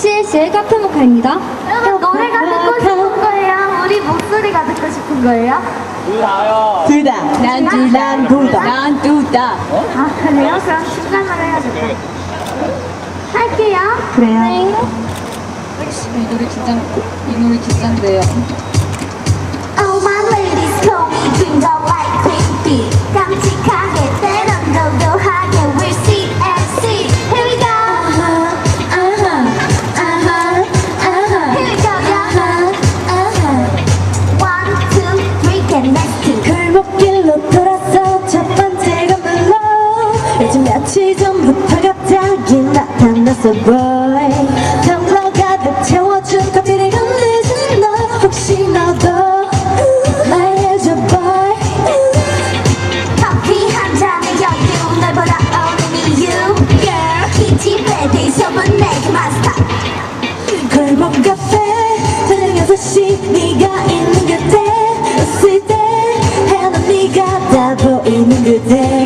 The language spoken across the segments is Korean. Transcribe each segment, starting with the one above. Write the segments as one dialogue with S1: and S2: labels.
S1: CS의 카페 모카입니다.
S2: 여러분 노래가 듣고 싶은 거예요? 우리 목소리가 듣고 싶은 거예요?
S1: 둘다요 둘다
S3: 난 둘다둘다
S1: 난 둘다
S2: 아 그래요? 그럼 중간만 해야겠다. 할게요.
S3: 그래요. 네.
S1: 이 노래 진짜 이 노래
S3: 진짜인데요. 며칠 전부터 갑자기 나타났어 boy. 텀블러 가득 채워준 커피를 건네준 너. 혹시 너도 말해줘 boy.
S2: 커피 한 잔의 여유 널 보다 only girl 키티베디 소문 내게 마스터
S3: 골목 카페 저녁 6시 네가 있는 그대. 웃을 때 해는 네가 다 보이는 그대.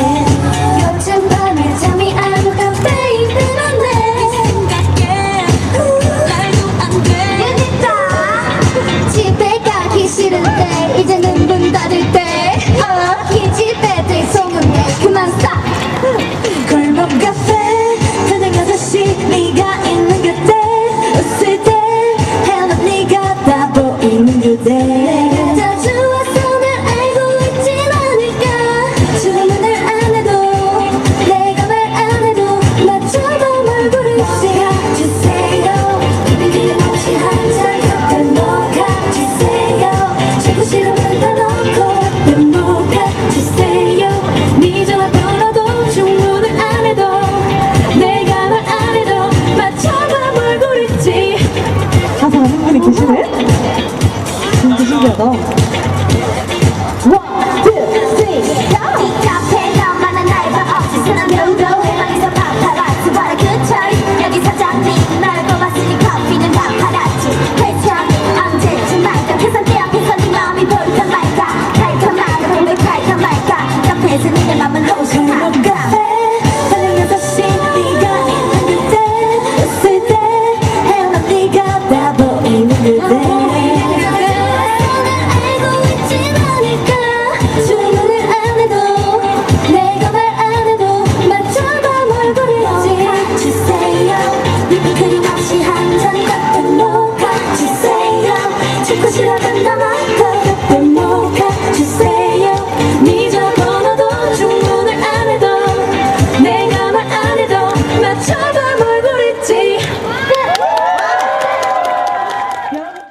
S3: Oh. 少は涙がかかっも